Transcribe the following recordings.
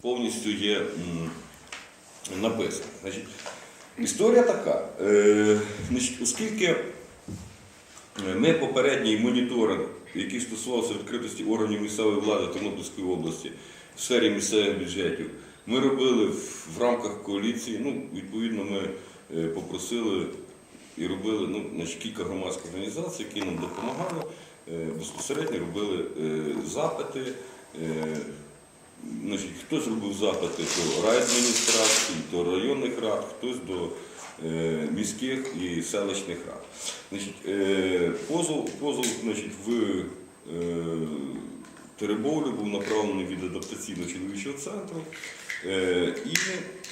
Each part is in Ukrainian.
повністю є написано. Значить, історія така. Е, значить, оскільки ми попередній моніторинг, який стосувався відкритості органів місцевої влади Тернопільської області в сфері місцевих бюджетів, ми робили в, рамках коаліції. Ну, відповідно, ми е, попросили і робили ну, значить, кілька громадських організацій, які нам допомагали. Е, Безпосередньо робили запити. Е, Значить, хтось робив запити до райадміністрації, до районних рад, хтось до е, міських і селищних рад. Значить, е, позов, позов значить, в е, Теребовлю був направлений від адаптаційно-чоловічого центру. Е, і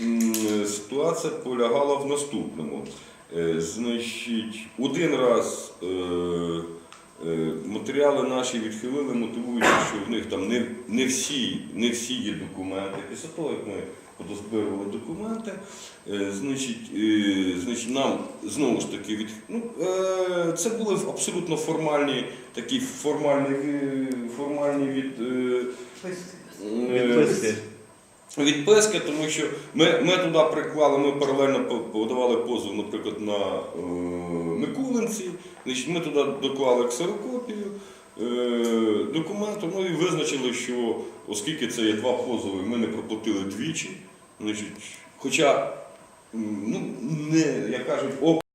м, ситуація полягала в наступному. Е, значить, один раз е, Е, Матеріали наші відхилили, мотивуючи, що в них там не, не, всі, не всі є документи. Після того, як ми подозбирували документи, е, значить, е, значить, нам знову ж таки від, ну, е, це були абсолютно формальні, такі формальні, формальні від. е, Відписки. Відписки, тому що ми, ми туди приклали, ми паралельно подавали позов, наприклад, на е, Микулинці. Значить, ми туди доклали ксерокопію е, документу, ну і визначили, що оскільки це є два позови, ми не проплатили двічі. Значить, хоча, ну, не, як кажуть,